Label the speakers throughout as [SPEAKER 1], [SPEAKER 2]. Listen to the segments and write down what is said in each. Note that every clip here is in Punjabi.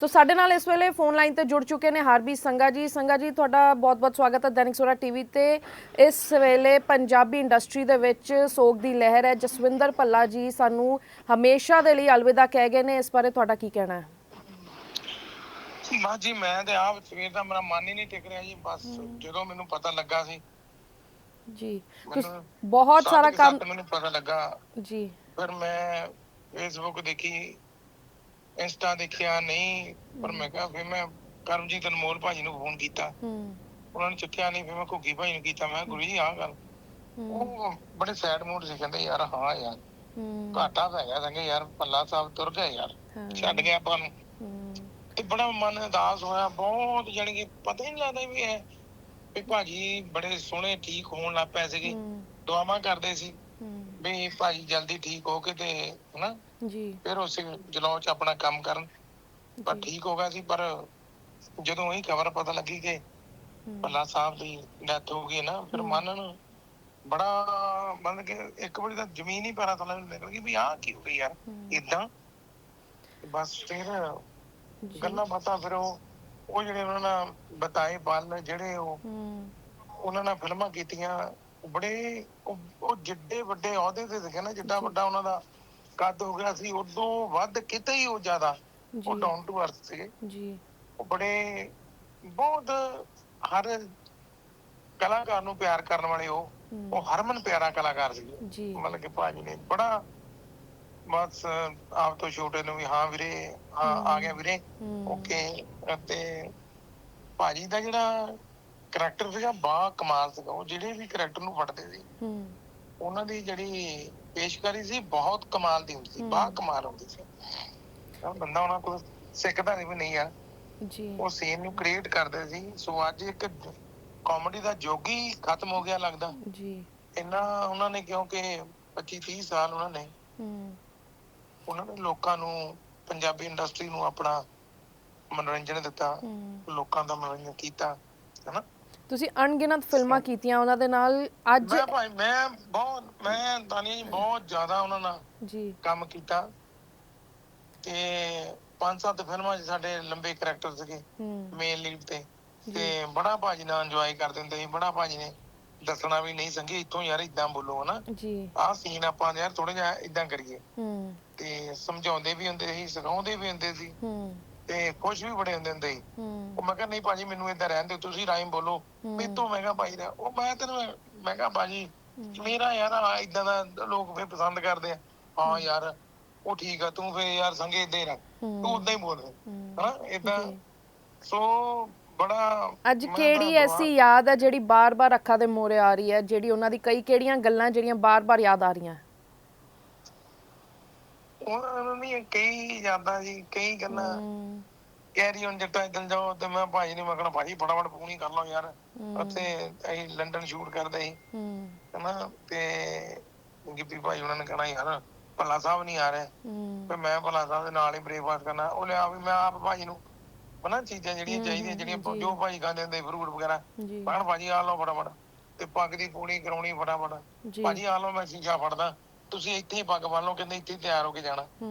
[SPEAKER 1] ਤੋ ਸਾਡੇ ਨਾਲ ਇਸ ਵੇਲੇ ਫੋਨ ਲਾਈਨ ਤੇ ਜੁੜ ਚੁੱਕੇ ਨੇ ਹਰਬੀ ਸੰਗਾ ਜੀ। ਸੰਗਾ ਜੀ ਤੁਹਾਡਾ ਬਹੁਤ-ਬਹੁਤ ਸਵਾਗਤ ਹੈ ਦੈਨਿਕ ਸਵੇਰਾ ਟੀਵੀ ਤੇ। ਇਸ ਵੇਲੇ ਪੰਜਾਬੀ ਇੰਡਸਟਰੀ ਦੇ ਵਿੱਚ ਸੋਗ ਦੀ ਲਹਿਰ ਹੈ। ਜਸਵਿੰਦਰ ਭੱਲਾ ਜੀ ਸਾਨੂੰ ਹਮੇਸ਼ਾ ਦੇ ਲਈ ਅਲਵਿਦਾ ਕਹਿ ਗਏ ਨੇ। ਇਸ ਬਾਰੇ ਤੁਹਾਡਾ ਕੀ ਕਹਿਣਾ ਹੈ?
[SPEAKER 2] ਜੀ ਮੈਂ ਤੇ ਆਪ ਸਵੇਰ ਦਾ ਮੇਰਾ ਮਨ ਹੀ ਨਹੀਂ ਟਿਕ ਰਿਹਾ ਜੀ। ਬਸ ਜਦੋਂ ਮੈਨੂੰ ਪਤਾ ਲੱਗਾ ਸੀ।
[SPEAKER 1] ਜੀ।
[SPEAKER 2] ਮੈਨੂੰ
[SPEAKER 1] ਬਹੁਤ ਸਾਰਾ ਕੰਮ
[SPEAKER 2] ਸੱਤ ਮੈਨੂੰ ਪਤਾ ਲੱਗਾ।
[SPEAKER 1] ਜੀ।
[SPEAKER 2] ਫਿਰ ਮੈਂ ਫੇਸਬੁੱਕ ਦੇਖੀ। ਇੰਸਟਾ ਦੇਖਿਆ ਨਹੀਂ ਪਰ ਮੈਂ ਕਿਹਾ ਫਿਰ ਮੈਂ ਕਰਮਜੀਤ ਅਨਮੋਲ ਭਾਜੀ ਨੂੰ ਫੋਨ ਕੀਤਾ।
[SPEAKER 1] ਹੂੰ।
[SPEAKER 2] ਉਹਨਾਂ ਨੇ ਚੁੱਕਿਆ ਨਹੀਂ ਫਿਰ ਮੈਂ ਘੁੱਗੀ ਭਾਈ ਨੂੰ ਕੀਤਾ ਮੈਂ ਕਿਹਾ, ਗੁਰੂ ਜੀ ਆਹ ਗੱਲ।
[SPEAKER 1] ਹੂੰ।
[SPEAKER 2] ਉਹ ਬੜੇ ਸੈਡ ਮੂਡ ਸੀ ਕਹਿੰਦੇ ਯਾਰ ਹਾਂ ਯਾਰ
[SPEAKER 1] ਹੂੰ।
[SPEAKER 2] ਘਾਟਾ ਪੈ ਗਿਆ ਸੰਗੇ ਯਾਰ ਪੱਲਾ ਸਾਹਿਬ ਤੁਰ ਗਏ ਯਾਰ
[SPEAKER 1] ਹਾਂ,
[SPEAKER 2] ਛੱਡ ਗਿਆ ਆਪਾਂ ਨੂੰ।
[SPEAKER 1] ਹੂੰ,
[SPEAKER 2] ਤੇ ਬੜਾ ਮਨ ਉਦਾਸ ਹੋਇਆ ਬਹੁਤ ਜਾਣੀ ਕਿ ਪਤਾ ਹੀ ਨਹੀਂ ਲੱਗਦਾ ਵੀ ਇਹ ਵੀ ਭਾਜੀ ਬੜੇ ਸੋਹਣੇ ਠੀਕ ਹੋਣ ਲੱਗ ਪਏ ਸੀਗੇ।
[SPEAKER 1] ਹੂੰ,
[SPEAKER 2] ਦੁਆਵਾਂ ਕਰਦੇ ਸੀ। ਵੀ ਭਾਜੀ ਜਲਦੀ ਠੀਕ ਹੋ ਕੇ ਤੇ ਹਨਾ?
[SPEAKER 1] ਜੀ।
[SPEAKER 2] ਫਿਰ ਉਸੇ ਜਲੌ ਚ ਆਪਣਾ ਕੰਮ ਕਰਨ। ਪਰ ਠੀਕ ਹੋ ਗਿਆ ਸੀ ਪਰ ਜਦੋਂ ਇਹ ਖਬਰ ਪਤਾ ਲੱਗੀ ਕਿ ਭੱਲਾ ਸਾਹਿਬ ਦੀ ਡੈਥ ਹੋ ਗਈ ਨਾ ਫਿਰ। ਮਨ ਨੂੰ ਬੜਾ ਮਨ ਕੇ ਇੱਕ ਵਾਰੀ ਤਾਂ ਜ਼ਮੀਨ ਹੀ ਪੈਰਾਂ ਥੱਲੇ ਨਿਕਲ ਗਈ ਵੀ ਆਹ ਕੀ ਹੋ ਗਿਆ ਯਾਰ ਇਦਾਂ ਬਸ ਫਿਰ ਗੱਲਾਂ ਬਾਤਾਂ ਫਿਰ ਉਹ ਉਹ ਜਿਹੜੇ ਉਹਨਾਂ ਨਾਲ ਬਤਾਏ ਪਲ ਜਿਹੜੇ ਉਹ ਉਹਨਾਂ ਨਾਲ ਫਿਲਮਾਂ ਕੀਤੀਆਂ ਬੜੇ ਉਹ ਜਿੱਡੇ ਵੱਡੇ ਅਹੁਦੇ ਤੇ ਸੀਗੇ ਨਾ ਜਿੱਡਾ। ਵੱਡਾ ਉਹਨਾਂ ਦਾ ਕੱਦ ਹੋ ਗਿਆ ਸੀ ਉਦੋਂ ਵੱਧ ਕਿਤੇ ਹੀ ਉਹ ਜ਼ਿਆਦਾ ਉਹ ਡਾਊਨ ਟੂ ਅਰਥ ਸੀਗੇ।
[SPEAKER 1] ਜੀ।
[SPEAKER 2] ਉਹ ਬੜੇ ਬਹੁਤ ਹਰ ਕਲਾਕਾਰ ਨੂੰ ਪਿਆਰ ਕਰਨ ਵਾਲੇ ਉਹ ਉਹ ਹਰਮਨ ਪਿਆਰਾ ਕਲਾਕਾਰ ਸੀ
[SPEAKER 1] ਜੀ।
[SPEAKER 2] ਮਤਲਬ ਕਿ ਭਾਜੀ ਨੇ ਬੜਾ ਬਸ ਆਪ ਤੋਂ ਛੋਟੇ ਨੂੰ ਵੀ ਹਾਂ ਵੀਰੇ ਆ ਗਿਆ ਵੀਰੇ ਓਕੇ। ਅਤੇ ਭਾਜੀ ਦਾ ਜਿਹੜਾ ਕਰੈਕਟਰ ਸੀਗਾ ਬਾ ਕਮਾਲ ਸੀਗਾ ਉਹ ਜਿਹੜੇ ਵੀ ਕਰੈਕਟਰ ਨੂੰ ਫੜਦੇ ਸੀ
[SPEAKER 1] ਹੂੰ,
[SPEAKER 2] ਉਹਨਾਂ ਦੀ ਜਿਹੜੀ ਪੇਸ਼ਕਾਰੀ ਸੀ ਬਹੁਤ ਕਮਾਲ ਦੀ ਹੁੰਦੀ ਸੀ। ਬਾ ਕਮਾਲ ਹੁੰਦੀ ਸੀ। ਤਾਂ ਬੰਦਾ ਉਹਨਾਂ ਕੋਲ ਸਿੱਖਦਾ ਨਹੀਂ ਵੀ ਨਹੀਂ ਯਾਰ
[SPEAKER 1] ਜੀ।
[SPEAKER 2] ਉਹ ਸੀਨ ਨੂੰ ਕ੍ਰੀਏਟ ਕਰਦੇ ਸੀ ਸੋ ਅੱਜ ਇੱਕ ਕਾਮੇਡੀ ਦਾ ਜੋਗੀ ਖਤਮ ਹੋ ਗਿਆ ਲੱਗਦਾ।
[SPEAKER 1] ਜੀ।
[SPEAKER 2] ਇੰਨਾ ਉਹਨਾਂ ਨੇ ਕਿਉਂਕਿ 25 30 ਸਾਲ ਉਹਨਾਂ ਨੇ
[SPEAKER 1] ਹੂੰ,
[SPEAKER 2] ਉਹਨਾਂ ਨੇ ਲੋਕਾਂ ਨੂੰ ਪੰਜਾਬੀ ਇੰਡਸਟਰੀ ਨੂੰ ਆਪਣਾ ਮਨੋਰੰਜਨ ਦਿੱਤਾ। ਲੋਕਾਂ ਦਾ ਮਨੋਰੰਜਨ ਕੀਤਾ ਹੈਨਾ?
[SPEAKER 1] ਤੁਸੀਂ ਅਣਗਿਣਤ ਫਿਲਮਾਂ ਕੀਤੀਆਂ ਉਹਨਾਂ ਦੇ ਨਾਲ ਅੱਜ
[SPEAKER 2] ਮੈਂ ਭਾਈ ਮੈਂ ਬਹੁਤ ਮੈਂ ਤਾਨੀਆ ਜੀ ਬਹੁਤ ਜ਼ਿਆਦਾ ਉਹਨਾਂ ਨਾਲ
[SPEAKER 1] ਜੀ।
[SPEAKER 2] ਕੰਮ ਕੀਤਾ। ਤੇ ਪੰਜ ਸੱਤ ਫਿਲਮਾਂ 'ਚ ਸਾਡੇ ਲੰਬੇ ਕਰੈਕਟਰ ਸੀਗੇ ਮੇਨ ਲੀਡ ਤੇ। ਤੇ ਬੜਾ ਭਾਜੀ ਨਾਲ ਇੰਜੋਏ ਕਰਦੇ ਹੁੰਦੇ ਸੀ ਬੜਾ ਭਾਜੀ ਨੇ ਦੱਸਣਾ ਵੀ ਨਹੀਂ ਸੰਗੇ ਇੱਥੋਂ ਯਾਰ ਇਦਾਂ ਬੋਲੋ ਹਨਾ।
[SPEAKER 1] ਜੀ।
[SPEAKER 2] ਆਹ ਸੀਨ ਆਪਾਂ ਯਾਰ ਥੋੜਾ ਜਿਹਾ ਇਦਾਂ ਕਰੀਏ।
[SPEAKER 1] ਹੂੰ।
[SPEAKER 2] ਤੇ ਸਮਝਾਉਂਦੇ ਵੀ ਹੁੰਦੇ ਸੀ ਸਿਖਾਉਂਦੇ ਵੀ ਹੁੰਦੇ ਸੀ।
[SPEAKER 1] ਹੂੰ।
[SPEAKER 2] ਤੇ ਖੁਸ਼ ਵੀ ਬੜੇ ਹੁੰਦੇ ਹੁੰਦੇ ਸੀ
[SPEAKER 1] ਹੂੰ
[SPEAKER 2] ਉਹ ਮੈਂ ਕਿਹਾ ਨਹੀਂ ਭਾਜੀ ਮੈਨੂੰ ਇਦਾਂ ਰਹਿਣ ਦਿਓ ਤੁਸੀਂ ਰਾਈਮ ਬੋਲੋ
[SPEAKER 1] ਹੂੰ।
[SPEAKER 2] ਮੈਂ ਤੋਂ ਮੈਂ ਕਿਹਾ ਭਾਈ ਦਾ ਉਹ ਮੈਂ ਤੈਨੂੰ ਮੈਂ ਕਿਹਾ ਭਾਜੀ। ਮੇਰਾ ਯਾਰ ਆ ਇਦਾਂ ਦਾ ਲੋਕ ਫੇ ਪਸੰਦ ਕਰਦੇ ਆ ਹਾਂ ਯਾਰ ਉਹ ਠੀਕ ਆ ਤੂੰ ਫੇ ਯਾਰ ਸੰਗੇ ਇਦਾਂ ਹੀ ਰੱਖ। ਤੂੰ ਉਦਾਂ ਹੀ ਬੋਲ
[SPEAKER 1] ਹੂੰ।
[SPEAKER 2] ਹਨਾ ਇਦਾਂ। ਸੋ ਬੜਾ
[SPEAKER 1] ਅੱਜ ਕਿਹੜੀ ਐਸੀ ਯਾਦ ਹੈ ਜਿਹੜੀ ਬਾਰ-ਬਾਰ ਅੱਖਾਂ ਦੇ ਮੋਰੇ ਆ ਰਹੀ ਹੈ ਜਿਹੜੀ ਉਹਨਾਂ ਦੀ ਕਈ ਕਿਹੜੀਆਂ ਗੱਲਾਂ ਜਿਹੜੀਆਂ ਬਾਰ-ਬਾਰ ਯਾਦ ਆ ਰਹੀਆਂ
[SPEAKER 2] ਉਹਨਾਂ ਦੀਆਂ ਕਈ ਯਾਦਾਂ ਜੀ ਕਈ ਗੱਲਾਂ
[SPEAKER 1] ਹੂੰ,
[SPEAKER 2] ਕੈਰੀ ਔਨ ਜੱਟਾ ਇਦਾਂ ਜਾਓ ਤੇ ਮੈਂ ਭਾਜੀ ਨੂੰ ਮੈਂ ਕਹਣਾ ਭਾਜੀ ਫਟਾਫਟ ਹੀ ਕਰ ਲਓ ਯਾਰ। ਉੱਥੇ ਅਸੀਂ ਲੰਡਨ ਸ਼ੂਟ ਕਰਦੇ ਸੀ। ਹਨਾ ਤੇ ਗਿੱਪੀ ਭਾਈ ਉਹਨਾਂ ਨੇ ਕਹਣਾ ਯਾਰ ਭੱਲਾ ਸਾਹਿਬ ਨਹੀਂ ਆ ਰਹੇ। ਤੇ ਮੈਂ ਭੱਲਾ ਸਾਹਿਬ ਦੇ ਨਾਲ ਹੀ ਬ੍ਰੇਕਫਾਸਟ ਕਰਨਾ। ਉਹ ਲਿਆ ਵੀ ਮੈਂ ਆਪ ਭਾਜੀ ਨੂੰ ਹਨਾ ਚੀਜ਼ਾਂ ਜਿਹੜੀਆਂ ਚਾਹੀਦੀਆਂ ਜਿਹੜੀਆਂ
[SPEAKER 1] ਜੀ।
[SPEAKER 2] ਭਾਜੀ ਖਾਂਦੇ ਹੁੰਦੇ ਫਰੂਟ ਵਗੈਰਾ। ਕਿਹਾ ਭਾਜੀ ਆ ਲਓ ਫਟਾਫਟ। ਤੇ ਪੱਗ ਦੀ ਪੂਣੀ ਕਰਾਉਣੀ ਫਟਾਫਟ। ਭਾਜੀ ਆ ਲਓ ਮੈਂ ਸ਼ੀਸ਼ਾ ਫੜਦਾ। ਤੁਸੀਂ ਇੱਥੇ ਹੀ ਪੱਗ ਬੰਨ ਲਓ ਕਹਿੰਦੇ ਇੱਥੇ ਹੀ ਤਿਆਰ ਹੋ ਕੇ ਜਾਣਾ।
[SPEAKER 1] ਹੂੰ।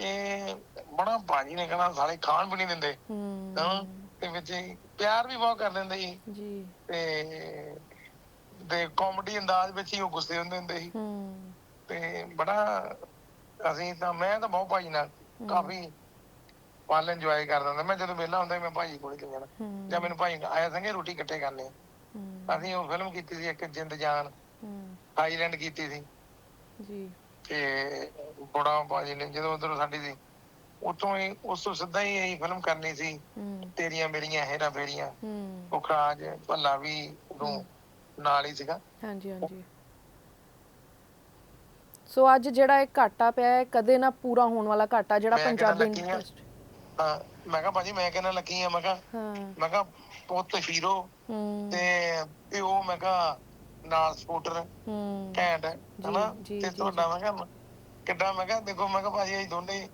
[SPEAKER 2] ਇਹ ਬੜਾ ਭਾਜੀ ਨੇ ਕਹਣਾ ਸਾਲੇ ਖਾਣ ਵੀ ਨਹੀਂ ਦਿੰਦੇ। ਹਾਂ।
[SPEAKER 1] ਹੂੰ
[SPEAKER 2] ਤੇ ਵਿੱਚ ਹੀ ਪਿਆਰ ਵੀ ਬਹੁਤ ਕਰ ਦਿੰਦੇ ਸੀ।
[SPEAKER 1] ਜੀ।
[SPEAKER 2] ਤੇ ਕਾਮੇਡੀ ਅੰਦਾਜ਼ ਵਿੱਚ ਹੀ ਉਹ ਗੁੱਸੇ ਹੁੰਦੇ ਹੁੰਦੇ ਸੀ।
[SPEAKER 1] ਹੂੰ।
[SPEAKER 2] ਤੇ ਬੜਾ ਅਸੀਂ ਤਾਂ ਮੈਂ ਤਾਂ ਬਹੁਤ ਭਾਜੀ ਨਾਲ ਕਾਫੀ ਪਲ ਇੰਜੋਏ ਕਰਦਾ ਹੁੰਦਾ ਮੈਂ ਜਦੋਂ ਵਿਹਲਾ ਹੁੰਦਾ ਸੀ, ਮੈਂ ਭਾਜੀ ਕੋਲ ਚਲ ਜਾਣਾ।
[SPEAKER 1] ਹੂੰ।
[SPEAKER 2] ਜਾਂ ਮੈਨੂੰ ਭਾਜੀ ਆਇਆ ਸੰਗੇ ਰੋਟੀ ਇਕੱਠੇ ਕਰਨੇ।
[SPEAKER 1] ਹੂੰ,
[SPEAKER 2] ਅਸੀਂ ਉਹ ਫਿਲਮ ਕੀਤੀ ਸੀ ਇੱਕ ਜਿੰਦ ਜਾਨ।
[SPEAKER 1] ਹੂੰ।
[SPEAKER 2] ਹਾਈਲੈਂਡ ਕੀਤੀ ਸੀ।
[SPEAKER 1] ਜੀ।
[SPEAKER 2] ਤੇ ਬੜਾ ਭਾਜੀ ਨੇ ਜਦੋਂ ਉਧਰ ਸਾਡੀ ਸੀ ਉੱਥੋਂ ਹੀ ਉਸ ਤੋਂ ਸਿੱਧਾ ਹੀ ਇਹ ਫਿਲਮ ਕਰਨੀ ਸੀ।
[SPEAKER 1] ਹੂੰ।
[SPEAKER 2] ਤੇਰੀਆਂ ਮੇਰੀਆਂ ਹੈਰਾ ਫੇਰੀਆਂ।
[SPEAKER 1] ਹੂੰ।
[SPEAKER 2] ਮੁਖਰਾਜ ਭੱਲਾ ਵੀ ਉਦੋਂ ਨਾਲ ਹੀ ਸੀਗਾ।
[SPEAKER 1] ਹਾਂਜੀ ਹਾਂਜੀ। ਸੋ ਅੱਜ ਜਿਹੜਾ ਇਹ ਘਾਟਾ ਪਿਆ ਹੈ ਕਦੇ ਨਾ ਪੂਰਾ ਹੋਣ ਵਾਲਾ ਘਾਟਾ ਜਿਹੜਾ
[SPEAKER 2] ਮੈਂ ਕਿਹੜਾ
[SPEAKER 1] ਪੰਜਾਬੀ
[SPEAKER 2] ਲੱਕੀ ਹਾਂ।
[SPEAKER 1] ਇੰਡਸਟਰੀ
[SPEAKER 2] ਹਾਂ ਮੈਂ ਕਿਹਾ ਭਾਜੀ ਮੈਂ ਕਹਿੰਦਾ ਲੱਗੀ ਆ ਮੈਂ ਕਿਹਾ
[SPEAKER 1] ਹਾਂ।
[SPEAKER 2] ਮੈਂ ਕਿਹਾ ਪੁੱਤ ਹੀਰੋ
[SPEAKER 1] ਹੂੰ।
[SPEAKER 2] ਤੇ ਪਿਓ ਮੈਂ ਕਿਹਾ ਨਾਲ ਸਪੋਰਟਰ
[SPEAKER 1] ਹੂੰ
[SPEAKER 2] ਘੈਂਟ ਹਨਾ?
[SPEAKER 1] ਜੀ,
[SPEAKER 2] ਤੇ
[SPEAKER 1] ਜੀ,
[SPEAKER 2] ਤੁਹਾਡਾ ਮੈਂ ਕਿਹਾ ਕਿੱਦਾਂ ਮੈਂ ਕਿਹਾ ਦੇਖੋ ਮੈਂ ਕਿਹਾ ਭਾਜੀ ਅਸੀਂ ਦੋਨੇ ਹੀ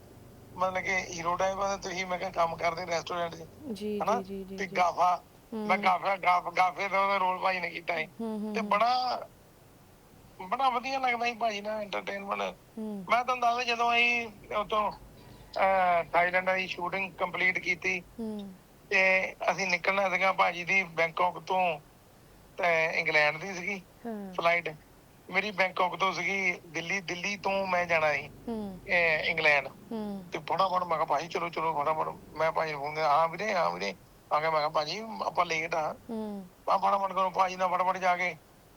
[SPEAKER 2] ਮਤਲਬ ਕਿ ਹੀਰੋ ਆ ਤੇ ਤੁਸੀਂ ਮੈਂ ਕਿਹਾ ਕੰਮ ਕਰਦੇ ਰੈਸਟੋਰੈਂਟ 'ਚ
[SPEAKER 1] ਜੀ
[SPEAKER 2] ਹਨਾ?
[SPEAKER 1] ਜੀ ਜੀ
[SPEAKER 2] ਤੇ
[SPEAKER 1] ਜੀ।
[SPEAKER 2] ਗਾਫਾ
[SPEAKER 1] ਹੂੰ।
[SPEAKER 2] ਮੈਂ ਗਾਫਾ ਗਾਫ ਗਾਫੇ ਦਾ ਰੋਲ ਭਾਜੀ ਨੇ ਕੀਤਾ ਹੈ
[SPEAKER 1] ਹੂੰ ਹੂੰ
[SPEAKER 2] ਤੇ ਬੜਾ ਬੜਾ ਵਧੀਆ ਲੱਗਦਾ ਸੀ ਭਾਜੀ ਨਾਲ ਐਂਟਰਟੇਨਮੈਂਟ
[SPEAKER 1] ਹੂੰ।
[SPEAKER 2] ਮੈਂ ਤੁਹਾਨੂੰ ਦੱਸਦਾ ਜਦੋਂ ਅਸੀਂ ਉਤੋਂ ਥਾਈਲੈਂਡ ਦੀ ਸ਼ੂਟਿੰਗ ਕੰਪਲੀਟ ਕੀਤੀ
[SPEAKER 1] ਹੂੰ।
[SPEAKER 2] ਤੇ ਅਸੀਂ ਨਿਕਲਣਾ ਸੀਗਾ ਭਾਜੀ ਦੀ ਬੈਂਕਾਕ ਤੇ ਇੰਗਲੈਂਡ ਦੀ ਸੀਗੀ
[SPEAKER 1] ਹਾਂ।
[SPEAKER 2] ਫਲਾਈਟ। ਮੇਰੀ ਬੈਂਕਾਕ ਤੋਂ ਸੀਗੀ ਦਿੱਲੀ ਦਿੱਲੀ ਤੋਂ ਮੈਂ ਜਾਣਾ ਸੀ
[SPEAKER 1] ਹੂੰ।
[SPEAKER 2] ਇਹ ਇੰਗਲੈਂਡ।
[SPEAKER 1] ਹੂੰ।
[SPEAKER 2] ਤੇ ਫਟਾਫਟ ਮੈਂ ਕਿਹਾ ਭਾਜੀ ਚਲੋ ਚਲੋ ਫਟਾਫਟ। ਮੈਂ ਭਾਜੀ ਨੂੰ ਫੋਨ ਹਾਂ ਵੀਰੇ ਹਾਂ ਵੀਰੇ। ਆ ਗਿਆ ਮੈਂ ਕਿਹਾ ਭਾਜੀ ਆਪਾਂ ਲੇਟ ਆ।
[SPEAKER 1] ਹੂੰ।
[SPEAKER 2] ਆ ਫਟਾਫਟ ਕਰੋ ਭਾਜੀ ਨਾਲ ਫਟਾਫਟ ਜਾ ਕੇ।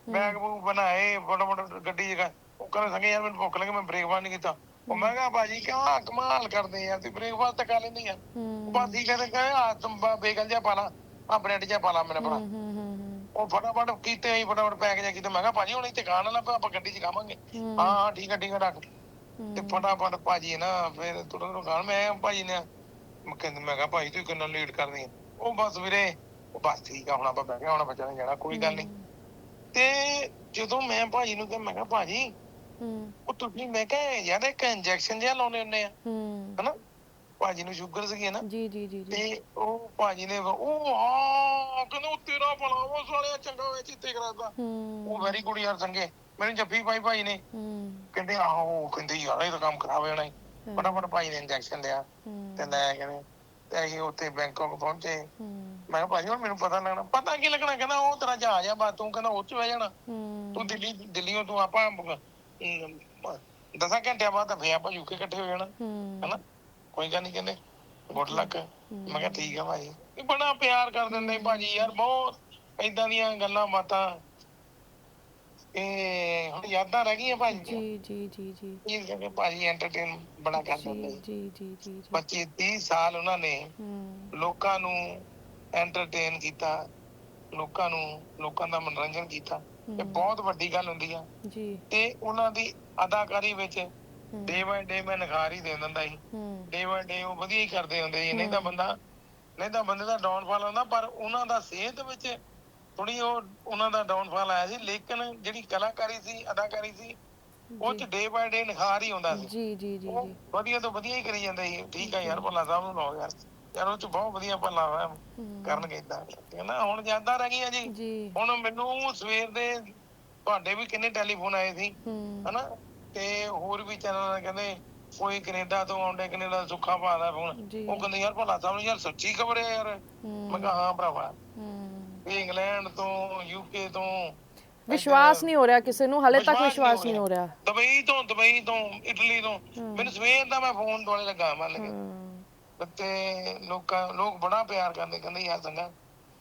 [SPEAKER 2] ਬੈਗ ਬੂਗ ਬਣਾਏ ਫਟਾਫਟ ਗੱਡੀ ਜਗਾ। ਉਹ ਕਹਿੰਦੇ ਸੰਗੇ ਯਾਰ ਮੈਨੂੰ ਭੁੱਖ ਲੱਗੀ ਮੈਂ ਬ੍ਰੇਕਫਾਸਟ ਨਹੀਂ ਕੀਤਾ। ਉਹ ਮੈਂ ਕਿਹਾ ਭਾਜੀ ਕਿਉਂ ਕਮਾਲ ਕਰਦੇ ਯਾਰ ਤੂੰ ਬ੍ਰੇਕਫਾਸਟ ਤਾਂ ਕਰ ਲੈਂਦੀ ਆ।
[SPEAKER 1] ਹੂੰ।
[SPEAKER 2] ਬਾਦੀ ਕਹਿੰਦੇ ਕਹੇ ਆ ਤੁਮ ਬੇਗਲ ਜਿਹਾ ਪਾ ਲਾ ਆ ਬ੍ਰੈਡ ਜਿਹਾ ਪਾ ਲਾ ਮੇਰੇ ਭਰਾ।
[SPEAKER 1] ਹੂੰ ਹੂੰ।
[SPEAKER 2] ਉਹ ਫਟਾਫਟ ਕੀਤੇ ਅਸੀਂ ਫਟਾਫਟ ਪੈਕ ਜਿਹਾ ਕੀਤਾ। ਮੈਂ ਕਿਹਾ ਭਾਜੀ ਹੁਣ ਇੱਥੇ ਖਾਣ ਵਾਲਾ ਆਪਾਂ ਗੱਡੀ 'ਚ ਖਾਵਾਂਗੇ।
[SPEAKER 1] ਹੂੰ।
[SPEAKER 2] ਹਾਂ ਹਾਂ ਠੀਕ ਆ ਠੀਕ ਆ ਰੱਖ। ਤੇ
[SPEAKER 1] ਹੂੰ
[SPEAKER 2] ਫਟਾਫਟ ਭਾਜੀ ਨਾ ਫਿਰ ਤੁਰਨ ਨੂੰ ਖਾਣ। ਮੈਂ ਭਾਜੀ ਨੇ ਮੈਂ ਕਹਿੰਦਾ ਮੈਂ ਕਿਹਾ ਭਾਜੀ ਤੂੰ ਕਿੰਨਾ ਲੇਟ ਕਰਦੀ ਆ? ਉਹ ਬਸ ਵੀਰੇ ਉਹ ਬਸ ਠੀਕ ਆ ਹੁਣ ਆਪਾਂ ਬਹਿ ਗਏ ਹੁਣ ਬੱਚਾ ਨੇ ਜਾਣਾ ਕੋਈ ਗੱਲ ਨਹੀਂ। ਤੇ ਜਦੋਂ ਮੈਂ ਭਾਜੀ ਨੂੰ ਕਿਹਾ ਮੈਂ ਕਿਹਾ ਭਾਜੀ
[SPEAKER 1] ਹੂੰ।
[SPEAKER 2] ਉਹ ਤੁਸੀਂ ਮੈਂ ਕਿਹਾ ਯਾਰ ਇੱਕ ਇੰਜੈਕਸ਼ਨ ਜਿਹਾ ਲਾਉਣੇ ਹੁੰਦੇ ਆ।
[SPEAKER 1] ਹੂੰ।
[SPEAKER 2] ਹਨਾ? ਭਾਜੀ ਨੂੰ ਸ਼ੂਗਰ ਸੀਗੀ ਨਾ
[SPEAKER 1] ਜੀ ਜੀ ਜੀ ਜੀ।
[SPEAKER 2] ਤੇ ਉਹ ਭਾਜੀ ਨੇ ਉਹ ਆ ਕਹਿੰਦਾ ਉਹ ਤੇਰਾ ਭਲਾ ਉਹ ਸਾਲਿਆ ਚੰਗਾ ਹੋਇਆ ਚਿੱਤੇ ਕਰਾਦਾ
[SPEAKER 1] ਹੂੰ।
[SPEAKER 2] ਉਹ ਵੈਰੀ ਗੁੱਡ ਯਾਰ ਸੰਗੇ ਮੈਨੂੰ ਜੱਫੀ ਪਾਈ ਭਾਈ ਨੇ।
[SPEAKER 1] ਹੂੰ।
[SPEAKER 2] ਕਹਿੰਦੇ ਆਹੋ ਕਹਿੰਦੇ ਯਾਰ ਇਹ ਤਾਂ ਕੰਮ ਖਰਾਬ ਹੋ ਜਾਣਾ ਈ। ਫਟਾਫਟ ਭਾਈ ਨੇ ਇੰਜੈਕਸ਼ਨ ਲਿਆ
[SPEAKER 1] ਹੂੰ।
[SPEAKER 2] ਤੇ ਲੈ ਕਹਿੰਦੇ ਤੇ ਅਸੀਂ ਉੱਥੇ ਬੈਂਕਾਕ ਪਹੁੰਚੇ।
[SPEAKER 1] ਹੂੰ।
[SPEAKER 2] ਮੈਂ ਕਿਹਾ ਭਾਜੀ ਹੁਣ ਮੈਨੂੰ ਪਤਾ ਲੱਗਣਾ ਪਤਾ ਕੀ ਲੱਗਣਾ ਕਹਿੰਦਾ ਉਹ ਤੇਰਾ ਜਹਾਜ਼ ਆ ਬਾ ਤੂੰ ਕਹਿੰਦਾ ਉਹ ਚ ਬਹਿ ਜਾਣਾ।
[SPEAKER 1] ਹੂੰ।
[SPEAKER 2] ਤੂੰ ਦਿੱਲੀ ਦਿੱਲੀੋਂ ਤੂੰ ਆਪਾਂ ਅਮ, ਦਸਾਂ ਘੰਟਿਆਂ ਬਾਅਦ ਫੇਰ ਆਪਾਂ ਯੂਕੇ ਇਕੱਠੇ ਹੋ ਜਾਣਾ।
[SPEAKER 1] ਹੂੰ।
[SPEAKER 2] ਹਨਾ? ਕੋਈ ਗੱਲ ਨਹੀਂ ਕਹਿੰਦੇ ਗੁੱਡ ਲੱਕ ਮੈਂ ਕਿਹਾ ਠੀਕ ਆ ਭਾਜੀ। ਇਹ ਬੜਾ ਪਿਆਰ ਕਰ ਦਿੰਦੇ ਭਾਜੀ ਯਾਰ ਬਹੁਤ ਏਦਾਂ ਦੀਆਂ ਗੱਲਾਂ ਬਾਤਾਂ। ਇਹ ਹੁਣ ਯਾਦਾਂ ਰਹਿ ਗਈਆਂ ਭਾਜੀ।
[SPEAKER 1] ਜੀ ਜੀ ਜੀ ਜੀ।
[SPEAKER 2] ਇਹ ਕਹਿੰਦੇ ਭਾਜੀ ਐਂਟਰਟੇਨ ਬੜਾ ਕਰ ਦਿੰਦੇ।
[SPEAKER 1] ਜੀ ਜੀ ਜੀ ਜੀ।
[SPEAKER 2] 25 30 ਸਾਲ ਉਹਨਾਂ ਨੇ
[SPEAKER 1] ਹੂੰ।
[SPEAKER 2] ਲੋਕਾਂ ਨੂੰ ਐਂਟਰਟੇਨ ਕੀਤਾ ਲੋਕਾਂ ਨੂੰ ਲੋਕਾਂ ਦਾ ਮਨੋਰੰਜਨ ਕੀਤਾ। ਇਹ ਬਹੁਤ ਵੱਡੀ ਗੱਲ ਹੁੰਦੀ ਆ।
[SPEAKER 1] ਜੀ।
[SPEAKER 2] ਤੇ ਉਹਨਾਂ ਦੀ ਅਦਾਕਾਰੀ ਵਿੱਚ ਡੇ ਬਾਏ ਡੇ ਮੈਂ ਨਿਖਾਰ ਹੀ ਦੇ ਦਿੰਦਾ ਸੀ।
[SPEAKER 1] ਹੂੰ।
[SPEAKER 2] ਡੇ ਬਾਏ ਡੇ ਉਹ ਵਧੀਆ ਹੀ ਕਰਦੇ ਹੁੰਦੇ ਸੀ। ਨਹੀਂ ਤਾਂ ਬੰਦਾ ਨਹੀਂ ਤਾਂ ਬੰਦੇ ਦਾ ਡਾਊਨਫਾਲ ਹੁੰਦਾ ਪਰ ਉਹਨਾਂ ਦਾ ਸਿਹਤ ਵਿੱਚ ਥੋੜੀ ਉਹ ਉਹਨਾਂ ਦਾ ਡਾਊਨਫਾਲ ਆਇਆ ਸੀ। ਲੇਕਿਨ ਜਿਹੜੀ ਕਲਾਕਾਰੀ ਸੀ ਅਦਾਕਾਰੀ ਸੀ ਉਹ ਚ ਡੇ ਬਾਏ ਡੇ ਨਿਖਾਰ ਹੀ ਹੁੰਦਾ ਸੀ।
[SPEAKER 1] ਜੀ ਜੀ ਜੀ
[SPEAKER 2] ਉਹ
[SPEAKER 1] ਜੀ।
[SPEAKER 2] ਵਧੀਆ ਤੋਂ ਵਧੀਆ ਹੀ ਕਰੀ ਜਾਂਦੇ ਸੀ। ਠੀਕ ਆ ਯਾਰ ਭੱਲਾ ਸਾਹਿਬ ਨੂੰ ਲਾਓ ਯਾਰ। ਯਾਰ ਉਹ ਚ ਬਹੁਤ ਵਧੀਆ ਭੱਲਾ ਵਾ।
[SPEAKER 1] ਹੂੰ।
[SPEAKER 2] ਕਰਨਗੇ ਇਦਾਂ ਕਹਿੰਦਾ ਹੁਣ ਜ਼ਿਆਦਾ ਰਹਿ ਗਈਆਂ ਜੀ।
[SPEAKER 1] ਜੀ।
[SPEAKER 2] ਹੁਣ ਮੈਨੂੰ ਸਵੇਰ ਦੇ ਤੁਹਾਡੇ ਵੀ ਕਿੰਨੇ ਟੈਲੀਫੋਨ ਆਏ ਸੀ।
[SPEAKER 1] ਹੂੰ।
[SPEAKER 2] ਹਨਾ ਤੇ ਹੋਰ ਵੀ ਚੈਨਲ ਕਹਿੰਦੇ ਕੋਈ ਕੈਨੇਡਾ ਤੋਂ ਆਉਂਦੇ ਕੈਨੇਡਾ ਦਾ ਸੁੱਖਾ ਭਾਦਾ ਫੋਨ।
[SPEAKER 1] ਜੀ।
[SPEAKER 2] ਉਹ ਕਹਿੰਦੇ ਯਾਰ ਭਲਾ ਸਾਹਿਬ ਨੂੰ ਯਾਰ ਸੱਚੀ ਖਬਰ ਹੈ ਯਾਰ। ਮੈਂ ਕਿਹਾ ਹਾਂ ਭਰਾਵਾ।
[SPEAKER 1] ਹੂੰ।
[SPEAKER 2] ਇਹ ਇੰਗਲੈਂਡ ਤੋਂ ਯੂਕੇ ਤੋਂ
[SPEAKER 1] ਵਿਸ਼ਵਾਸ ਨਹੀਂ ਹੋ ਰਿਹਾ ਕਿਸੇ ਨੂੰ ਹਲੇ ਤੱਕ
[SPEAKER 2] ਵਿਸ਼ਵਾਸ ਨਹੀਂ ਹੋ
[SPEAKER 1] ਰਿਹਾ।
[SPEAKER 2] ਦੁਬਈ ਤੋਂ ਦੁਬਈ ਤੋਂ ਇਟਲੀ ਤੋਂ। ਮੈਨੂੰ ਸਵੇਰ ਦਾ ਮੈਂ ਫੋਨ ਦੁਆਲੇ ਲੱਗਾ ਮੰਨ ਕੇ
[SPEAKER 1] ਹੂੰ।
[SPEAKER 2] ਤੇ ਲੋਕਾਂ ਲੋਕ ਬੜਾ ਪਿਆਰ ਕਰਦੇ ਕਹਿੰਦੇ ਯਾਰ ਚੰਗਾ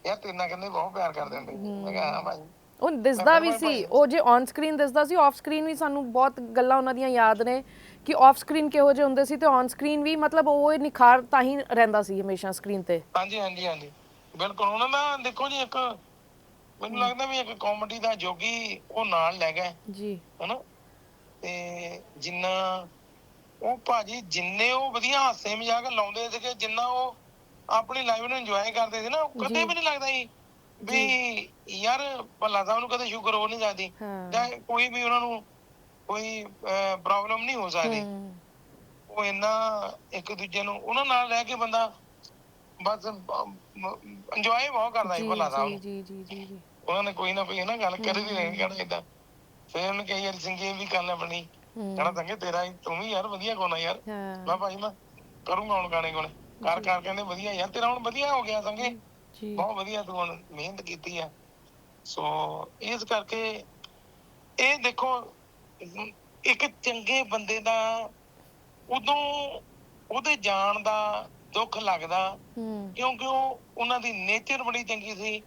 [SPEAKER 2] ਯਾਰ ਤੇਰੇ ਨਾਲ ਕਹਿੰਦੇ ਬਹੁਤ ਪਿਆਰ ਕਰਦੇ ਹੁੰਦੇ। ਮੈਂ ਕਿਹਾ ਹਾਂ ਭਾਈ।
[SPEAKER 1] ਉਹ ਦਿਸਦਾ ਵੀ ਸੀ। ਉਹ ਜੇ ਔਨ ਸਕਰੀਨ ਦਿਸਦਾ ਸੀ ਆਫ ਸਕਰੀਨ ਵੀ ਸਾਨੂੰ ਬਹੁਤ ਗੱਲਾਂ ਉਹਨਾਂ ਦੀਆਂ ਯਾਦ ਨੇ ਕਿ ਆਫ ਸਕਰੀਨ ਕਿਹੋ ਜਿਹੇ ਹੁੰਦੇ ਸੀ ਤੇ ਔਨ ਸਕਰੀਨ ਵੀ ਮਤਲਬ ਉਹ ਇਹ ਨਿਖਾਰ ਤਾਂ ਹੀ ਰਹਿੰਦਾ ਸੀ ਹਮੇਸ਼ਾ ਸਕਰੀਨ ਤੇ।
[SPEAKER 2] ਹਾਂਜੀ ਹਾਂਜੀ ਹਾਂਜੀ। ਬਿਲਕੁਲ ਉਹਨਾਂ ਦਾ ਦੇਖੋ ਜੀ ਇੱਕ ਮੈਨੂੰ ਲੱਗਦਾ ਵੀ ਇੱਕ ਕਾਮੇਡੀ ਦਾ ਜੋਗੀ ਉਹ ਨਾਲ ਲੈ ਗਏ
[SPEAKER 1] ਜੀ।
[SPEAKER 2] ਹਨਾ? ਤੇ ਜਿੰਨਾ ਉਹ ਭਾਜੀ ਜਿੰਨੇ ਉਹ ਵਧੀਆ ਹਾਸੇ ਮਜ਼ਾਕ ਲਾਉਂਦੇ ਸੀਗੇ ਜਿੰਨਾ ਉਹ ਆਪਣੀ ਲਾਈਫ ਨੂੰ ਇੰਜੋਏ ਕਰਦੇ ਸੀ ਨਾ ਕਦੇ ਵੀ ਨਹੀਂ ਲੱਗਦਾ ਸੀ ਵੀ ਯਾਰ ਭੱਲਾ ਸਾਹਿਬ ਨੂੰ ਕਦੇ ਸ਼ੂਗਰ ਹੋ ਨਹੀਂ ਜਾਂਦੀ
[SPEAKER 1] ਹਾਂ।
[SPEAKER 2] ਜਾਂ ਕੋਈ ਵੀ ਉਹਨਾਂ ਨੂੰ ਕੋਈ ਪ੍ਰੋਬਲਮ ਨਹੀਂ ਹੋ ਸਕਦੀ। ਉਹ ਇੰਨਾ ਇੱਕ ਦੂਜੇ ਨੂੰ ਉਹਨਾਂ ਨਾਲ ਰਹਿ ਕੇ ਬੰਦਾ ਬਸ ਇੰਜੋਏ ਬਹੁਤ ਕਰਦਾ ਸੀ ਭੱਲਾ ਸਾਹਿਬ
[SPEAKER 1] ਜੀ
[SPEAKER 2] ਨੂੰ
[SPEAKER 1] ਜੀ ਜੀ ਜੀ ਜੀ।
[SPEAKER 2] ਉਹਨਾਂ ਨੇ ਕੋਈ ਨਾ ਕੋਈ ਨਾ ਗੱਲ ਕਰੀ ਦੀ ਰਹਿਣੀ ਕਹਿਣਾ ਇਦਾਂ। ਫਿਰ ਉਹਨੇ ਕਹੀ ਯਾਰ ਸਿੰਗੇ ਵੀ ਕਰਨਾ ਬਣੀ
[SPEAKER 1] ਹੂੰ।
[SPEAKER 2] ਕਹਿਣਾ ਸੰਗੇ ਤੇਰਾ ਹੀ ਤੂੰ ਵੀ ਯਾਰ ਵਧੀਆ ਗਾਉਣਾ ਯਾਰ।
[SPEAKER 1] ਹਾਂ।
[SPEAKER 2] ਮੈਂ ਭਾਈ ਮੈਂ ਕਰੂੰਗਾ ਹੁਣ ਗਾਣੇ ਗਾਣੇ। ਕਰ ਕਰ ਕਹਿੰਦੇ ਵਧੀਆ ਯਾਰ ਤੇਰਾ ਹੁਣ ਵਧੀਆ ਹੋ ਗਿਆ ਸੰਗੇ ਬਹੁਤ ਵਧੀਆ ਤੂੰ ਹੁਣ ਮਿਹਨਤ ਕੀਤੀ ਆ। ਸੋ ਇਸ ਕਰਕੇ ਇਹ ਦੇਖੋ ਇੱਕ ਚੰਗੇ ਬੰਦੇ ਦਾ ਉਦੋਂ ਉਹਦੇ ਜਾਣ ਦਾ ਦੁੱਖ ਲੱਗਦਾ ਕਿਉਂਕਿ ਉਹ ਉਹਨਾਂ ਦੀ ਨੇਚਰ ਬੜੀ ਚੰਗੀ ਸੀ।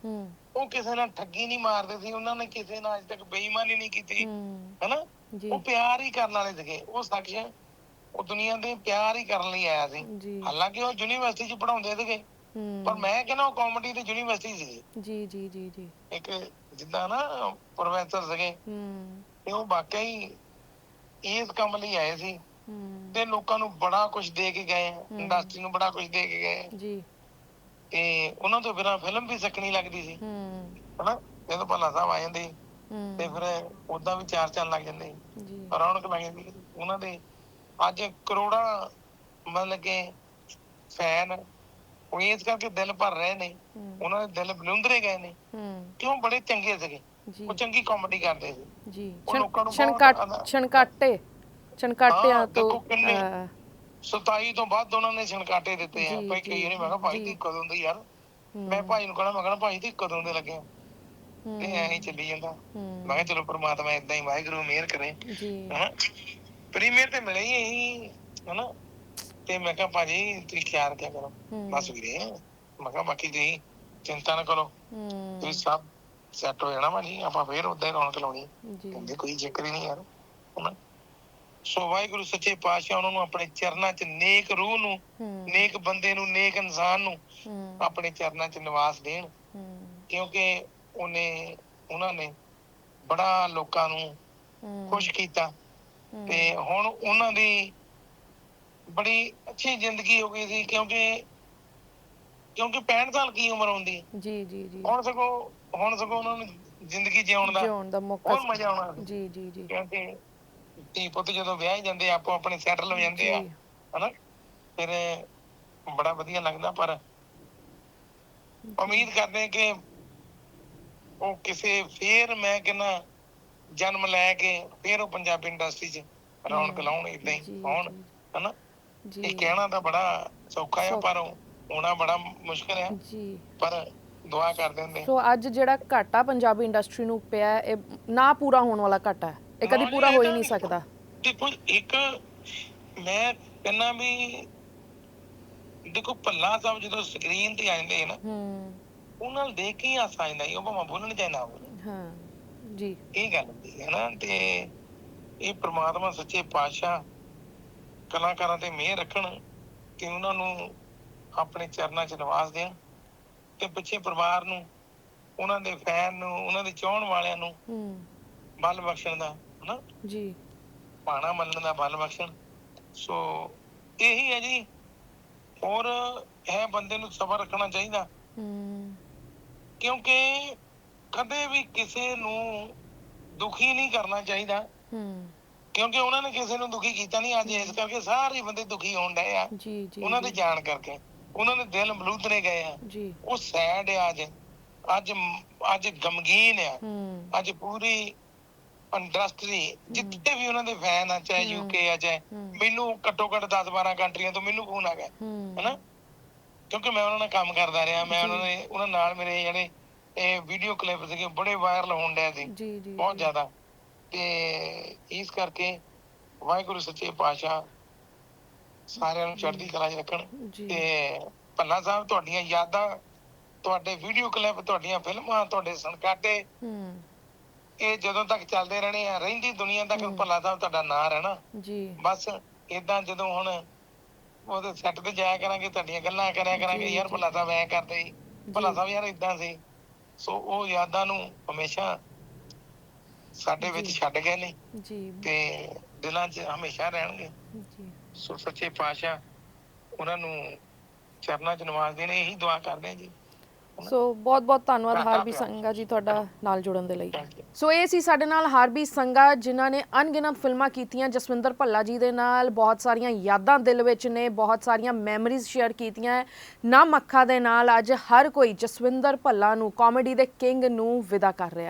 [SPEAKER 2] ਉਹ ਕਿਸੇ ਨਾਲ ਠੱਗੀ ਨਹੀਂ ਮਾਰਦੇ ਸੀ ਉਹਨਾਂ ਨੇ ਕਿਸੇ ਨਾਲ ਅੱਜ ਤੱਕ ਬੇਈਮਾਨੀ ਨਹੀਂ ਕੀਤੀ। ਹੈਨਾ? ਉਹ ਪਿਆਰ ਹੀ ਕਰਨ ਵਾਲੇ ਸੀਗੇ। ਉਹ ਸਖਸ਼ ਉਹ ਦੁਨੀਆ ਦੇ ਪਿਆਰ ਹੀ ਕਰਨ ਲਈ ਆਇਆ ਸੀ। ਹਾਲਾਂਕਿ ਉਹ ਯੂਨੀਵਰਸਿਟੀ 'ਚ ਪੜਾਉਂਦੇ ਸੀਗੇ। ਪਰ ਮੈਂ ਕਹਿੰਦਾ ਉਹ ਕਾਮੇਡੀ ਤੇ ਯੂਨੀਵਰਸਿਟੀ ਸੀ।
[SPEAKER 1] ਜੀ ਜੀ ਜੀ ਜੀ।
[SPEAKER 2] ਇੱਕ ਜਿੱਦਾਂ ਨਾ ਪ੍ਰੋਫੈਸਰ ਸੀਗੇ।
[SPEAKER 1] ਹੂੰ।
[SPEAKER 2] ਤੇ ਉਹ ਵਾਕਿਆ ਹੀ ਇਸ ਕੰਮ ਲਈ ਆਏ ਸੀ।
[SPEAKER 1] ਹੂੰ।
[SPEAKER 2] ਤੇ ਲੋਕਾਂ ਨੂੰ ਬੜਾ ਕੁਝ ਦੇ ਕੇ ਗਏ ਇੰਡਸਟਰੀ ਨੂੰ ਬੜਾ ਕੁਝ ਦੇ ਕੇ ਗਏ
[SPEAKER 1] ਜੀ।
[SPEAKER 2] ਤੇ ਉਹਨਾਂ ਤੋਂ ਬਿਨਾਂ ਫਿਲਮ ਵੀ ਸਕਣੀ ਲੱਗਦੀ ਸੀ।
[SPEAKER 1] ਹੂੰ।
[SPEAKER 2] ਹਨਾ? ਜਦੋਂ ਭੱਲਾ ਸਾਹਿਬ ਆ ਜਾਂਦੇ ਤੇ ਫਿਰ ਉਦਾਂ ਵੀ ਚਾਰ ਚੱਲ ਲੱਗ ਜਾਂਦੇ।
[SPEAKER 1] ਜੀ।
[SPEAKER 2] ਰੌਣਕ ਲੱਗ ਜਾਂਦੀ। ਉਹਨਾਂ ਦੇ ਅੱਜ ਕਰੋੜਾਂ ਮਤਲਬ ਕਿ ਫੈਨ ਉਹ ਇਸ ਕਰਕੇ ਦਿਲ ਭਰ ਰਹੇ ਨੇ। ਉਹਨਾਂ ਦੇ ਦਿਲ ਬਲੁੰਦਰੇ ਗਏ ਨੇ।
[SPEAKER 1] ਹੂੰ।
[SPEAKER 2] ਕਿਉਂ? ਬੜੇ ਚੰਗੇ ਸੀਗੇ।
[SPEAKER 1] ਜੀ।
[SPEAKER 2] ਉਹ ਚੰਗੀ ਕਾਮੇਡੀ ਕਰਦੇ ਸੀ।
[SPEAKER 1] ਜੀ।
[SPEAKER 2] ਉਹ ਲੋਕਾਂ ਨੂੰ ਬਹੁਤ
[SPEAKER 1] ਛਣਕਾਟ ਛਣਕਾਟੇ। ਛਣਕਾਟਿਆਂ
[SPEAKER 2] ਹਾਂ,
[SPEAKER 1] ਤੋਂ
[SPEAKER 2] ਦੇਖੋ ਕਿੰਨੇ-
[SPEAKER 1] ਅਹ,
[SPEAKER 2] 27 ਤੋਂ ਬਾਅਦ ਉਹਨਾਂ ਨੇ ਛਣਕਾਟੇ ਦਿੱਤੇ ਆ।
[SPEAKER 1] ਜੀ,
[SPEAKER 2] ਭਾਈ ਕਈ ਵਾਰੀ ਮੈਂ ਕਿਹਾ ਭਾਈ
[SPEAKER 1] ਜੀ।
[SPEAKER 2] ਤੇ ਕਦੋਂ ਦੇ ਯਾਰ? ਮੈਂ ਭਾਈ ਨੂੰ ਕਹਣਾ ਮੈਂ ਕਹਣਾ ਭਾਈ ਤੇ ਕਦੋਂ ਦੇ ਲੱਗੇ ਆ?
[SPEAKER 1] ਹੂੰ,
[SPEAKER 2] ਤੇ ਐਂ ਹੀ ਚੱਲੀ ਜਾਂਦਾ।
[SPEAKER 1] ਹੂੰ,
[SPEAKER 2] ਮੈਂ ਕਿਹਾ ਚਲੋ ਪ੍ਰਮਾਤਮਾ ਇਦਾਂ ਹੀ ਵਾਹਿਗੁਰੂ ਮਿਹਰ ਕਰੇ।
[SPEAKER 1] ਜੀ।
[SPEAKER 2] ਹਨਾ ਪ੍ਰੀਮੀਅਰ ਤੇ ਮਿਲੇ ਹੀ ਇਹੀ ਹਨਾ? ਤੇ ਮੈਂ ਕਿਹਾ ਭਾਜੀ ਤੁਸੀਂ ਖਿਆਲ ਕਿਆ ਕਰੋ। ਬਸ ਵੀਰੇ ਮੈਂ ਕਿਹਾ ਬਾਕੀ ਤੁਸੀਂ ਚਿੰਤਾ ਨਾ ਕਰੋ। ਤੁਸੀਂ ਸਭ ਸੈੱਟ ਹੋ ਜਾਣਾ ਭਾਜੀ ਆਪਾਂ ਫੇਰ ਉਦਾਂ ਹੀ ਰੌਣਕ ਲਾਉਣੀ। ਕਹਿੰਦੇ ਕੋਈ ਜ਼ਿਕਰ ਹੀ ਨਹੀਂ ਯਾਰ ਹਨਾ? ਸੋ ਵਾਹਿਗੁਰੂ ਸੱਚੇ ਪਾਤਸ਼ਾਹ ਉਹਨਾਂ ਨੂੰ ਆਪਣੇ ਚਰਨਾਂ 'ਚ ਨੇਕ ਰੂਹ ਨੂੰ ਨੇਕ ਬੰਦੇ ਨੂੰ ਨੇਕ ਇਨਸਾਨ ਨੂੰ ਆਪਣੇ ਚਰਨਾਂ 'ਚ ਨਿਵਾਸ ਦੇਣ। ਕਿਉਂਕਿ ਉਹਨੇ ਉਹਨਾਂ ਨੇ ਬੜਾ ਲੋਕਾਂ ਨੂੰ ਖੁਸ਼ ਕੀਤਾ। ਤੇ ਹੁਣ ਉਹਨਾਂ ਦੀ ਬੜੀ ਅੱਛੀ ਜ਼ਿੰਦਗੀ ਹੋ ਗਈ ਸੀ ਕਿਉਂਕਿ ਕਿਉਂਕਿ 65 ਸਾਲ ਕੀ ਉਮਰ ਹੁੰਦੀ?
[SPEAKER 1] ਜੀ ਜੀ ਜੀ।
[SPEAKER 2] ਹੁਣ ਸਗੋਂ ਹੁਣ ਸਗੋਂ ਉਹਨਾਂ ਨੂੰ ਜ਼ਿੰਦਗੀ ਜਿਉਣ ਦਾ
[SPEAKER 1] ਜਿਉਣ ਦਾ ਮੌਕਾ
[SPEAKER 2] ਬਹੁਤ ਮਜ਼ਾ ਆਉਣਾ ਸੀ।
[SPEAKER 1] ਜੀ ਜੀ ਜੀ।
[SPEAKER 2] ਕਿਉਂਕਿ ਧੀ ਪੁੱਤ ਜਦੋਂ ਵਿਆਹ ਹੀ ਜਾਂਦੇ ਆ, ਆਪੋ ਆਪਣੇ ਸੈਟਲ ਹੋ ਜਾਂਦੇ ਆ
[SPEAKER 1] ਜੀ,
[SPEAKER 2] ਹਨਾ? ਫਿਰ ਬੜਾ ਵਧੀਆ ਲੱਗਦਾ ਪਰ ਉਮੀਦ ਕਰਦੇ ਹਾਂ ਕਿ ਉਹ ਕਿਸੇ ਫੇਰ ਮੈਂ ਕਹਿੰਦਾ ਜਨਮ ਲੈ ਕੇ ਫੇਰ ਉਹ ਪੰਜਾਬੀ ਇੰਡਸਟਰੀ 'ਚ ਰੌਣਕ ਲਾਉਣ ਇਦਾਂ
[SPEAKER 1] ਜੀ,
[SPEAKER 2] ਹੀ ਹੋਣ
[SPEAKER 1] ਜੀ,
[SPEAKER 2] ਹਨਾ?
[SPEAKER 1] ਜੀ।
[SPEAKER 2] ਇਹ ਕਹਿਣਾ ਤਾਂ ਬੜਾ ਸੌਖਾ ਆ। ਪਰ ਹੋਣਾ ਬੜਾ ਮੁਸ਼ਕਲ ਆ।
[SPEAKER 1] ਜੀ।
[SPEAKER 2] ਪਰ ਦੁਆ ਕਰਦੇ ਹੁੰਦੇ
[SPEAKER 1] ਸੋ ਅੱਜ ਜਿਹੜਾ ਘਾਟਾ ਪੰਜਾਬੀ ਇੰਡਸਟਰੀ ਨੂੰ ਪਿਆ ਹੈ, ਇਹ ਨਾ ਪੂਰਾ ਹੋਣ ਵਾਲਾ ਘਾਟਾ ਹੈ। ਇਹ ਕਦੀ
[SPEAKER 2] ਨਾ,
[SPEAKER 1] ਪੂਰਾ ਹੋ ਹੀ ਨਹੀਂ ਸਕਦਾ।
[SPEAKER 2] ਦੇਖੋ ਇੱਕ ਮੈਂ ਕਹਿੰਦਾ ਵੀ ਦੇਖੋ ਭੱਲਾ ਸਾਹਿਬ ਜਦੋਂ ਸਕਰੀਨ ਤੇ ਆਉਂਦੇ ਨਾ
[SPEAKER 1] ਹੂੰ।
[SPEAKER 2] ਉਹਨਾਂ ਨਾਲ ਦੇਖ ਕੇ ਹੀ ਹਾਸਾ ਆਉਂਦਾ ਸੀ, ਉਹ ਭਾਵੇਂ ਬੋਲਣ ਚਾਹੇ ਨਾ ਬੋਲਣ।
[SPEAKER 1] ਹਾਂ ਜੀ।
[SPEAKER 2] ਇਹ ਗੱਲ ਹੁੰਦੀ ਹੈ ਨਾ ਤੇ ਇਹ ਪ੍ਰਮਾਤਮਾ ਸੱਚੇ ਪਾਤਸ਼ਾਹ ਕਲਾਕਾਰਾਂ ਤੇ ਮਿਹਰ ਰੱਖਣ ਕਿ ਉਹਨਾਂ ਨੂੰ ਆਪਣੇ ਚਰਨਾਂ 'ਚ ਨਿਵਾਸ ਦੇਣ ਤੇ ਪਿੱਛੇ ਪਰਿਵਾਰ ਨੂੰ ਉਹਨਾਂ ਦੇ ਫੈਨ ਨੂੰ ਉਹਨਾਂ ਦੇ ਚਾਹਣ ਵਾਲਿਆਂ ਨੂੰ
[SPEAKER 1] ਹੂੰ।
[SPEAKER 2] ਬਲ ਬਖਸ਼ਣ ਦਾ ਹਨਾ?
[SPEAKER 1] ਜੀ।
[SPEAKER 2] ਪਾਣਾ ਮੰਨਣ ਦਾ ਬਲ ਬਖਸ਼ਣ। ਸੋ ਇਹੀ ਹੈ ਜੀ। ਔਰ ਇਹ ਬੰਦੇ ਨੂੰ ਸਬਰ ਰੱਖਣਾ ਚਾਹੀਦਾ।
[SPEAKER 1] ਹੂੰ।
[SPEAKER 2] ਕਿਉਂਕਿ ਕਦੇ ਵੀ ਕਿਸੇ ਨੂੰ ਦੁਖੀ ਨਹੀਂ ਕਰਨਾ ਚਾਹੀਦਾ।
[SPEAKER 1] ਹੂੰ।
[SPEAKER 2] ਕਿਉਂਕਿ ਉਹਨਾਂ ਨੇ ਕਿਸੇ ਨੂੰ ਦੁਖੀ ਕੀਤਾ ਨਹੀਂ ਅੱਜ ਇਸ ਕਰਕੇ ਸਾਰੇ ਬੰਦੇ ਦੁਖੀ ਹੋਣ ਡਏ ਆ।
[SPEAKER 1] ਜੀ ਜੀ
[SPEAKER 2] ਉਹਨਾਂ ਦੇ ਜਾਣ ਕਰਕੇ। ਉਹਨਾਂ ਦੇ ਦਿਲ ਮਲੂਦਰੇ ਗਏ ਆ।
[SPEAKER 1] ਜੀ।
[SPEAKER 2] ਉਹ ਸੈਡ ਆ ਅੱਜ। ਅੱਜ ਅੱਜ ਗਮਗੀਨ ਆ। ਅੱਜ ਪੂਰੀ ਇੰਡਸਟਰੀ ਜਿੱਥੇ ਵੀ ਉਹਨਾਂ ਦੇ ਫੈਨ ਆ ਚਾਹੇ। ਯੂਕੇ ਆ ਚਾਹੇ। ਮੈਨੂੰ ਘੱਟੋ ਘੱਟ 10 12 ਕੰਟਰੀਆਂ ਤੋਂ ਮੈਨੂੰ ਫੋਨ ਆ ਗਿਆ। ਹਨਾ? ਕਿਉਂਕਿ ਮੈਂ ਉਹਨਾਂ ਨਾਲ ਕੰਮ ਕਰਦਾ ਰਿਹਾ। ਮੈਂ। ਉਹਨਾਂ ਨੇ ਉਹਨਾਂ ਨਾਲ ਮੇਰੇ ਜਿਹੜੇ ਇਹ ਵੀਡੀਓ ਕਲਿੱਪ ਸੀਗੇ ਬੜੇ ਵਾਇਰਲ ਹੋਣ ਡਏ ਸੀ।
[SPEAKER 1] ਜੀ ਜੀ
[SPEAKER 2] ਬਹੁਤ ਜ਼ਿਆਦਾ। ਤੇ ਇਸ ਕਰਕੇ ਵਾਹਿਗੁਰੂ ਸੱਚੇ ਪਾਤਸ਼ਾਹ ਸਾਰਿਆਂ ਨੂੰ ਚੜ੍ਹਦੀ ਕਲਾ 'ਚ ਰੱਖਣ ਤੇ ਭੱਲਾ ਸਾਹਿਬ ਤੁਹਾਡੀਆਂ ਯਾਦਾਂ ਤੁਹਾਡੇ ਵੀਡੀਓ ਕਲਿੱਪ ਤੁਹਾਡੀਆਂ ਫਿਲਮਾਂ ਤੁਹਾਡੇ ਸਨਕਾਟੇ
[SPEAKER 1] ਹੂੰ
[SPEAKER 2] ਇਹ ਜਦੋਂ ਤੱਕ ਚੱਲਦੇ ਰਹਿਣੇ ਆ ਰਹਿੰਦੀ ਦੁਨੀਆ ਤੱਕ। ਭੱਲਾ ਸਾਹਿਬ ਤੁਹਾਡਾ ਨਾਂ ਰਹਿਣਾ
[SPEAKER 1] ਜੀ
[SPEAKER 2] ਬਸ ਇਦਾਂ ਜਦੋਂ ਹੁਣ ਉਹਦੇ ਸੈੱਟ ਤੇ ਜਾਇਆ ਕਰਾਂਗੇ ਤੁਹਾਡੀਆਂ ਗੱਲਾਂ ਕਰਿਆ ਕਰਾਂਗੇ ਯਾਰ। ਭੱਲਾ ਸਾਹਿਬ ਐ ਕਰਦੇ ਸੀ ਭੱਲਾ। ਸਾਹਿਬ ਯਾਰ ਇਦਾਂ ਸੀ ਸੋ ਉਹ ਯਾਦਾਂ ਨੂੰ ਹਮੇਸ਼ਾ ਸਾਡੇ ਵਿੱਚ। ਛੱਡ ਗਏ ਨੇ
[SPEAKER 1] ਜੀ।
[SPEAKER 2] ਤੇ ਦਿਲਾਂ 'ਚ ਹਮੇਸ਼ਾ ਰਹਿਣਗੇ।
[SPEAKER 1] ਜੀ।
[SPEAKER 2] ਸੋ ਸੱਚੇ ਪਾਤਸ਼ਾਹ ਉਹਨਾਂ ਨੂੰ ਚਰਨਾਂ 'ਚ ਨਿਵਾਸ ਦੇਣ ਇਹੀ ਦੁਆ ਕਰਦੇ ਹਾਂ ਜੀ।
[SPEAKER 1] ਸੋ ਬਹੁਤ ਬਹੁਤ ਧੰਨਵਾਦ ਹਾਰਬੀ। ਸੰਗਾ ਜੀ ਤੁਹਾਡਾ ਨਾਲ ਜੁੜਨ ਦੇ ਲਈ। ਸੋ ਇਹ ਸੀ ਸਾਡੇ ਨਾਲ ਹਾਰਬੀ ਸੰਗਾ ਜਿਨ੍ਹਾਂ ਨੇ ਅਣਗਿਣਤ ਫਿਲਮਾਂ ਕੀਤੀਆਂ। ਜਸਵਿੰਦਰ ਭੱਲਾ ਜੀ ਦੇ ਨਾਲ ਬਹੁਤ ਸਾਰੀਆਂ ਯਾਦਾਂ ਦਿਲ ਵਿੱਚ ਨੇ ਬਹੁਤ ਸਾਰੀਆਂ ਮੈਮਰੀਜ਼ ਸ਼ੇਅਰ ਕੀਤੀਆਂ ਹੈ। ਨਮ ਅੱਖਾਂ ਦੇ ਨਾਲ ਅੱਜ ਹਰ ਕੋਈ ਜਸਵਿੰਦਰ ਭੱਲਾ ਨੂੰ ਕਾਮੇਡੀ ਦੇ ਕਿੰਗ ਨੂੰ ਵਿਦਾ ਕਰ ਰਿਹਾ ਹੈ।